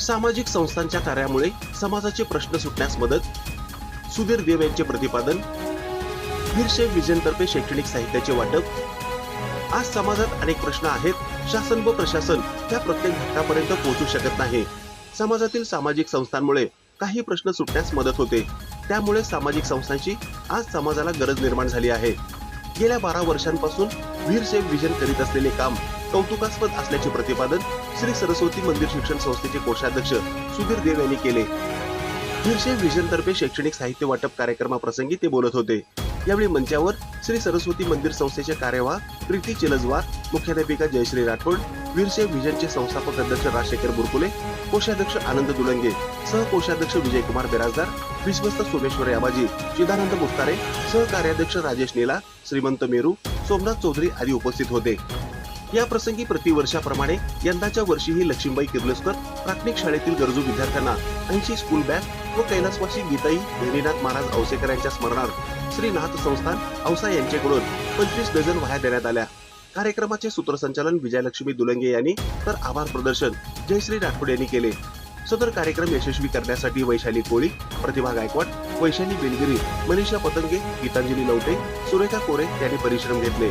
सामाजिक संस्थांच्या कार्यामुळे समाजाचे प्रश्न सुटण्यास मदत. सुधीर देव यांचे प्रतिपादन. वीरशेफ विजनतर्फे शैक्षणिक साहित्याचे वाटप. आज समाजात अनेक प्रश्न आहेत. शासन व प्रशासन त्या प्रत्येक घटकापर्यंत पोहोचू शकत नाही. समाजातील सामाजिक संस्थांमुळे काही प्रश्न सुटण्यास मदत होते. त्यामुळे सामाजिक संस्थांची आज समाजाला गरज निर्माण झाली आहे. गेल्या बारा वर्षांपासून वीरशैव विजन करीत असलेले काम कौतुकास्पद असल्याचे प्रतिपादन श्री सरस्वती मंदिर शिक्षण संस्थेचे कोषाध्यक्ष सुधीर देव यांनी केले. वीरशैव विजन तर्फे शैक्षणिक साहित्य वाटप कार्यक्रमाप्रसंगी ते बोलत होते. यावेळी मंचावर श्री सरस्वती मंदिर संस्थेचे कार्यवाह प्रीती चिलजवार मुख्याध्यापिका जयश्री राठोड वीरशेफ विजनचे संस्थापक अध्यक्ष राजशेखर बुरकुले कोषाध्यक्ष आनंद दुलंगे सहकोषाध्यक्ष विजयकुमार बिराजदार विश्वस्त सोमेश्वर याबाजी चिदानंद मुस्तारे सहकार्याध्यक्ष राजेश नेला श्रीमंत मेरू सोमनाथ चौधरी आदी उपस्थित होते. या प्रसंगी प्रतिवर्षाप्रमाणे यंदाच्या वर्षीही लक्ष्मीबाई किर्लोस्कर प्राथमिक शाळेतील गरजू विद्यार्थ्यांना ऐंशी स्कूल बॅग व कैलासवासी गीताई गहिनीनाथ महाराज औसेकर यांच्या स्मरणार्थ श्री नाथ संस्थान औसा यांच्याकडून पंचवीस डझन वह्या देण्यात आल्या. कार्यक्रमाचे सूत्रसंचालन विजयलक्ष्मी दुलंगे यांनी तर आभार प्रदर्शन जयश्री राठोड यांनी केले. सदर कार्यक्रम यशस्वी करण्यासाठी वैशाली कोळी प्रतिभा गायकवाड वैशाली बेलगिरी मनीषा पतंगे गीतांजली लवटे सुरेखा कोरे यांनी परिश्रम घेतले.